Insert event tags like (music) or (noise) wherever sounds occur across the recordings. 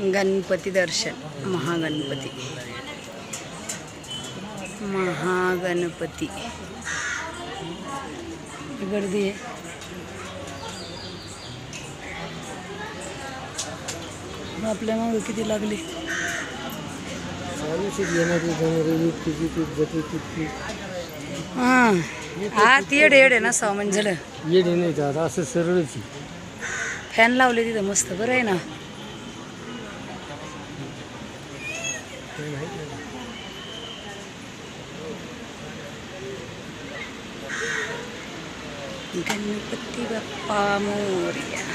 गणपती दर्शन महागणपती. महागणपती. गर्दी आहे. आपल्या मागं किती लागली? हां. आत येड येड आहे ना सामान झालं येणे नाही असं सरळच. फॅन लावले तिथं मस्त बरं आहे ना. गणपती बाप्पा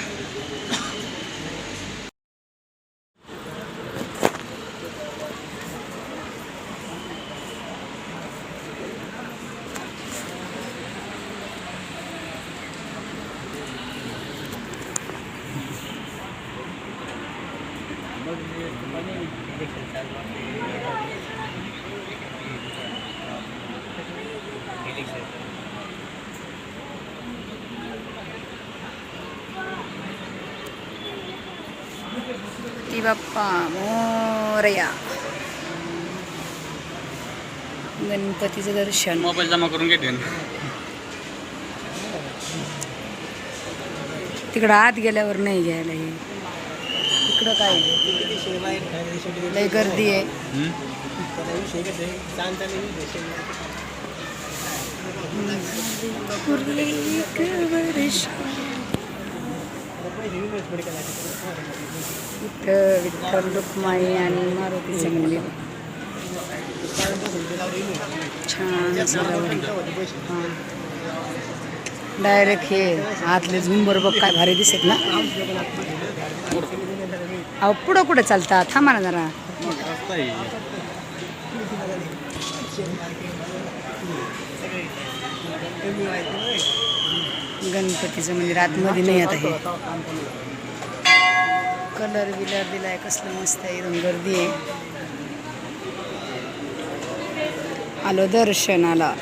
बाप्पा मोरया गणपतीचं दर्शन मोबाईल जमा करून घेते तिकडं आत गेल्यावर नाही घ्यायला हे इकडं काय लय गर्दी आहे विठ्ठल रुक्माई आणि मारुती मंदिर छान हां डायरेक्ट हे आतले झुंबर बघ काय भारी दिसत ना. अहो पुढं कुठं चालता? थांबा ना जरा. गणपतीचं म्हणजे मंदिर आतमध्ये नाही आता हे. कलर बिलर दिलाय कसलं मस्त आहे एकदम गर्दी आहे. आलो दर्शनाला.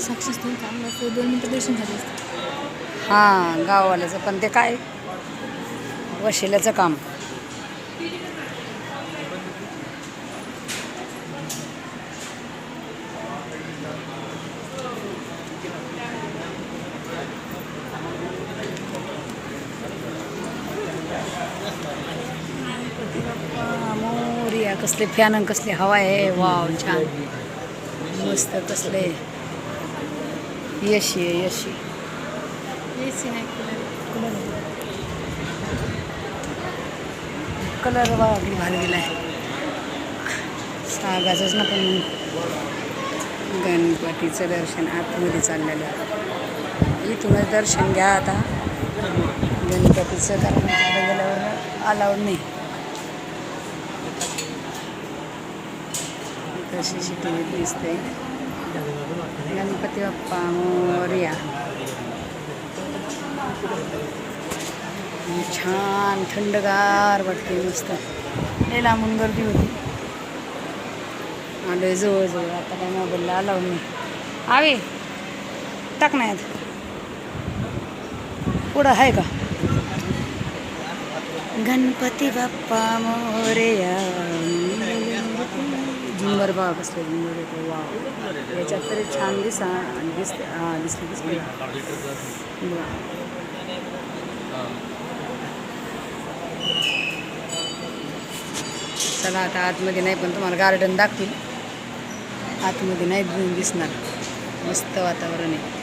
साक्षीच हां गाववाल्याचं पण ते काय? वशिल्याचं काम. मोरिया कसले फॅन कसली हवा आहे. वाव छान. मस्त कसले. यशी आहे यशी. एसी नाही कलर बघा किती भारी दिलाय. सागाचंच ना पण गणपतीचं दर्शन आतमध्ये चाललेलं आहे. इथूनच दर्शन घ्या आता. गणपतीचं कारण अलाउड नाही तशी शिटी दिसते गणपती बाप्पा मोरया छान थंडगार वाटते मस्त लय लांबून गर्दी होती. आलोय जवळजवळ आता काय मोबाईलला अलाउड नाही. आवे टाक नाही आता. पुढं आहे का? गणपती बाप्पा मोरया. झुंबर बघा असतो झुंबर वा याच्यात तरी छान दिसा दिसते हां दिसली दिसली. चला आता आतमध्ये नाही पण तुम्हाला गार्डन दाखवील आतमध्ये नाही दिसणार. मस्त वातावरण आहे.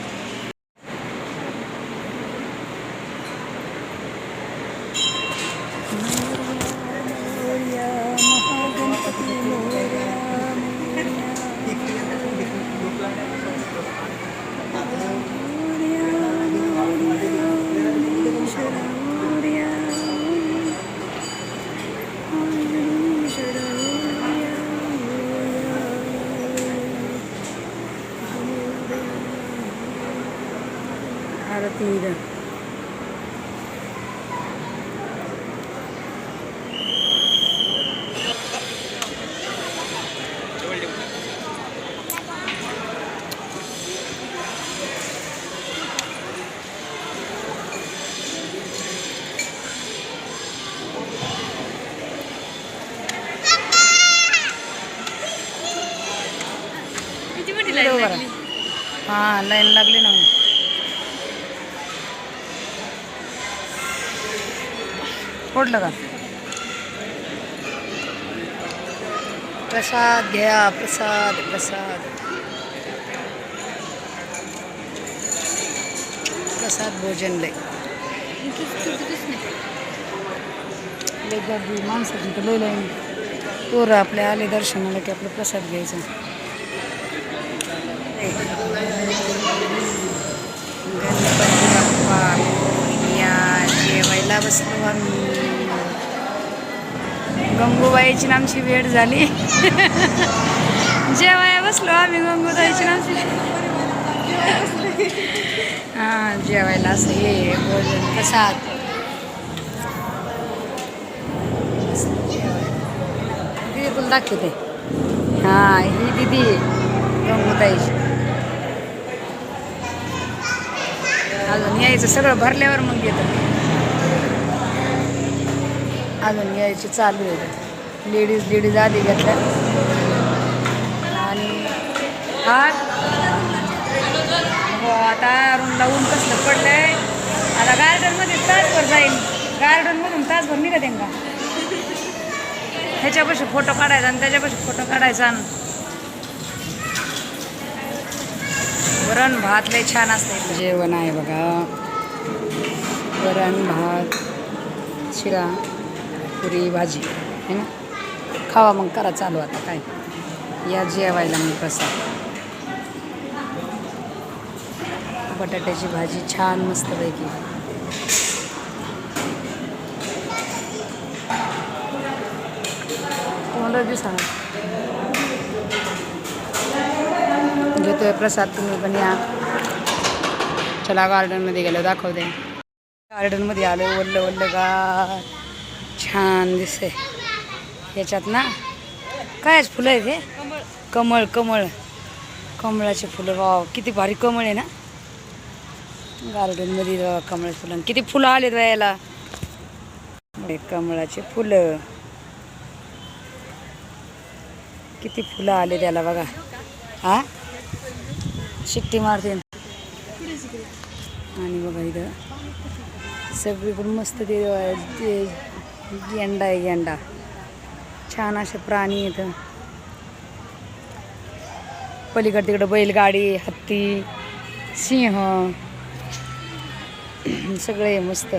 लाईन लागली. ना. फोडलं का? प्रसाद घ्या प्रसाद प्रसाद. प्रसाद भोजन लय. लय गर्दी माणसाची तर लय लाईन. पोरं आपल्या आले दर्शनाला की आपलं प्रसाद घ्यायचा गणपती बाप्पा या जेवायला बसलो आम्ही. गंगूबाईची नामची वेळ झाली. जेवायला बसलो आम्ही गंगूबाईची नामची हां जेवायला असं हे भोजन प्रसाद. दिदी तुला दाखवते. हां ही दिदी गंगूताईची अजून यायचं सगळं भरल्यावर मग येतं. अजून यायची चालू आहे. लेडीज लेडीज आधी घेतल्या. आणि हा. हो आता अरुणला ऊन कसलं पडलंय. आता गार्डनमध्ये तासभर जाईल गार्डनमधून तासभर निघा त्यांना का? ह्याच्यापाशी फोटो काढायचा आणि त्याच्यापाशी फोटो काढायचा आणि वरण भात लय छान असते जेवण आहे बघा. वरण भात शिरा. पुरी भाजी है ना? खावा मग करा चालू आता काय? या जेवायला मग प्रसाद बटाट्याची भाजी छान मस्तपैकी. तुम्हाला दिसा घेतोय प्रसाद तुम्ही पण या. चला गार्डनमध्ये गेलो दाखवते. गार्डनमध्ये आलो वल्ल वल्ल गार. छान दिसते याच्यात ना? कायच फुलं आहेत ते कमळ कमळ. कमळाचे फुलं वाव किती भारी कमळ आहे ना? गार्डनमध्ये बघा कमळाचे फुलं किती फुलं आलेत याला. हे कमळाचे फुलं. किती फुलं आले त्याला बघा. हा? शिट्टी मारते. आणि बघा इथं. सगळीकडून मस्त ते गेंडा छान असे प्राणी बैलगाडी हत्ती सिंह सगळे मस्त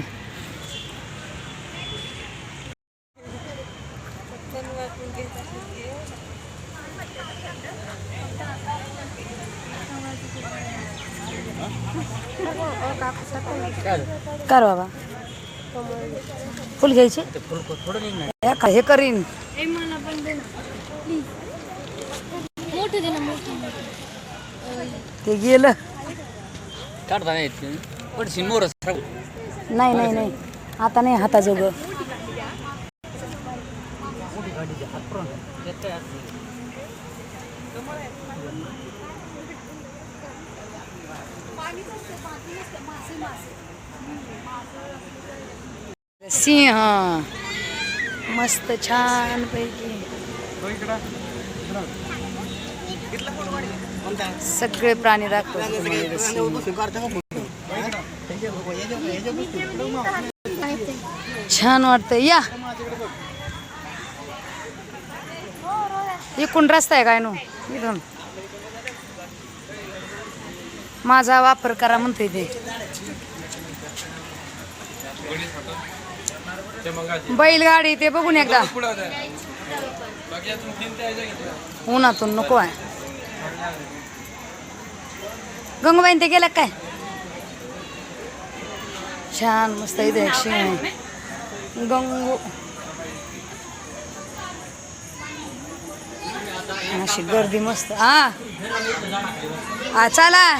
कर बाबा फुल घ्यायचे? हे हे करीन. ए मला पण दे ना. प्लीज. मोठं दे ना मोठं. ते गेलं. काढता नाही नाही. नाही नाही नाही. आता नाही हाताजोगं. सिंह मस्त छान पैकी. सगळे प्राणी दाखवतो. छान वाटतंय. या. इकडून रस्ता आहे काय नो? इथून. माझा वापर करा म्हणते ते. बैलगाडी ते बघून एकदा. उन्हातून नको आहे. गंगूबाईन ते गेलं काय? छान मस्त इथे एक सिंह आहे. गंगू. अशी गर्दी मस्त. हा. हा चला.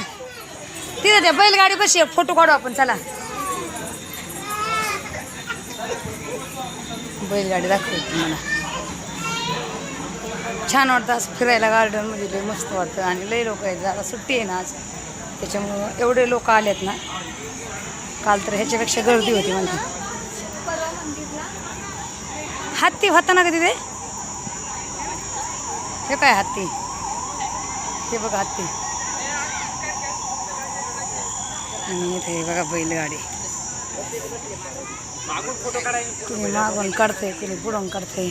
तिथे त्या बैलगाडी कशी आहे? फोटो काढू आपण चला. बैलगाडी दाखवते तुम्हाला छान वाटतं असं फिरायला गार्डनमध्ये लय मस्त वाटतं. आणि लय लोक आहेत जरा सुट्टी आहे ना आज. त्याच्यामुळं एवढे लोक आलेत ना काल तर ह्याच्यापेक्षा गर्दी होती म्हणते. हत्ती होता ना का तिथे? हे काय हत्ती? हे बघा हत्ती. आणि इथे बघा बैलगाडी. कुणी मागून काढते कुणी पुढून काढते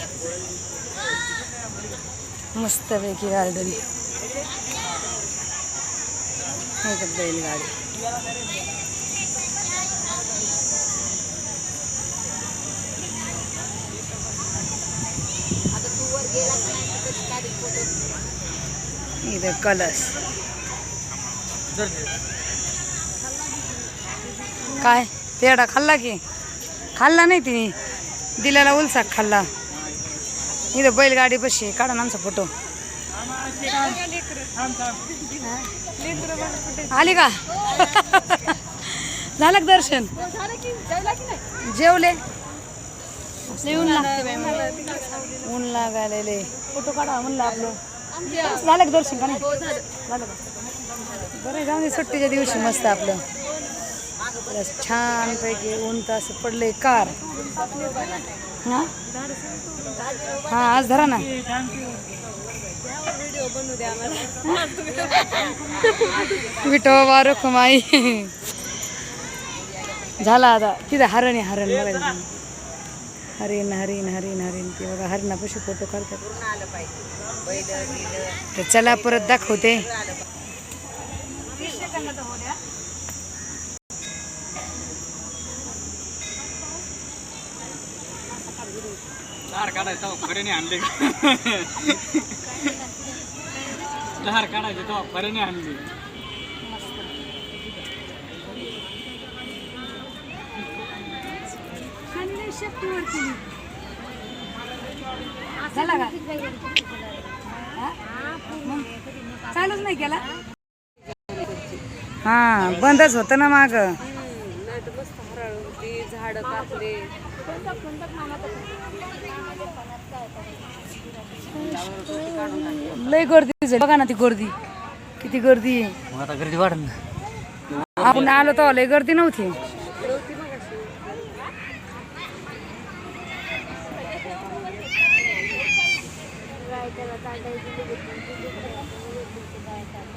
मस्त पैकी गार्डन बैलगाडी इथे कलस काय पेढा खाल्ला की खाल्ला नाही तिने. दिलेला उलसाक खाल्ला. इथं बैलगाडी बशी काढा ना आमचा फोटो. आली का? (laughs) झालं दर्शन? जेवले? ऊन लागते ऊन लागायले फोटो काढा म्हणलं आपलं. झालं दर्शन का नाही? झालं बरं जाऊन दे सुट्टीच्या दिवशी मस्त आपलं. बस छानपैकी ऊन तर असं पडलंय कार. हा? आज धरा ना. विठोबा रुखमाई झाला आता. तिथं हरण आहे हरण बघायला हरिण हरिण हरिण हरिण. ते बघा हरिणापाशी फोटो काढतात. तर चला परत दाखवते. लहार काढायचं फरेने आणले. लहार काढायचे तेव्हा फरेने आणली. झाला का? हा? चालूच नाही केला? हा बंदच होतं ना माग. लय गर्दी झाली. बघा ना ती गर्दी. किती गर्दी आहे. मग आता गर्दी वाढ ना. आपण आलो तर लय गर्दी नव्हती.